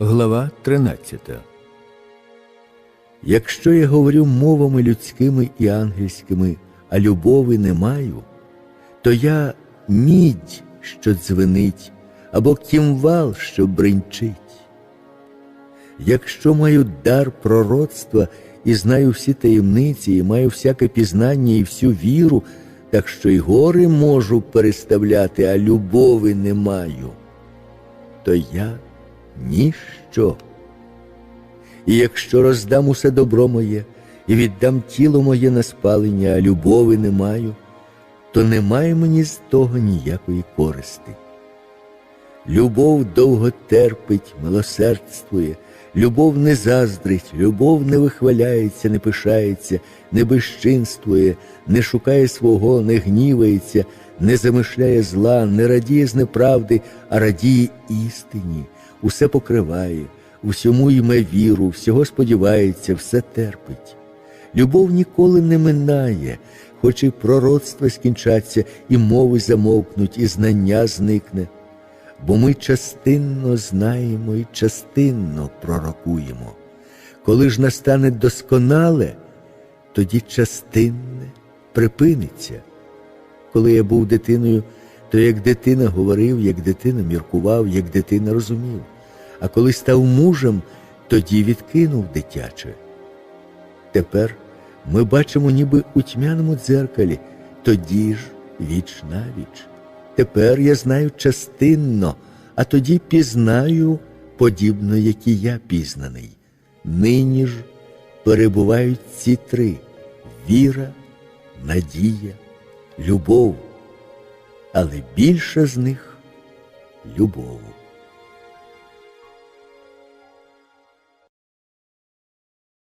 Глава 13 Якщо я говорю мовами людськими і ангельськими, а любови не маю, то я мідь, що дзвенить, або кімвал, що бринчить. Якщо маю дар пророцтва і знаю всі таємниці, і маю всяке пізнання і всю віру, так що й гори можу переставляти, а любови не маю, то я ніщо. І якщо роздам усе добро моє і віддам тіло моє на спалення, а любови не маю, то немає мені з того ніякої користи. Любов довго терпить, милосердствує, любов не заздрить, любов не вихваляється, не пишається, не безчинствує, не шукає свого, не гнівається, не замишляє зла, не радіє з неправди, а радіє істині, усе покриває, усьому йме віру, всього сподівається, все терпить. Любов ніколи не минає, хоч і пророцтва скінчаться, і мови замовкнуть, і знання зникне. Бо ми частинно знаємо і частинно пророкуємо. Коли ж настане досконале, тоді частинне припиниться. Коли я був дитиною, то як дитина говорив, як дитина міркував, як дитина розумів, а коли став мужем, тоді відкинув дитяче. Тепер ми бачимо ніби у тьмяному дзеркалі, тоді ж віч на віч. Тепер я знаю частинно, а тоді пізнаю, подібно, як і я пізнаний. Нині ж перебувають ці три віра, надія, любов, але більша з них любов.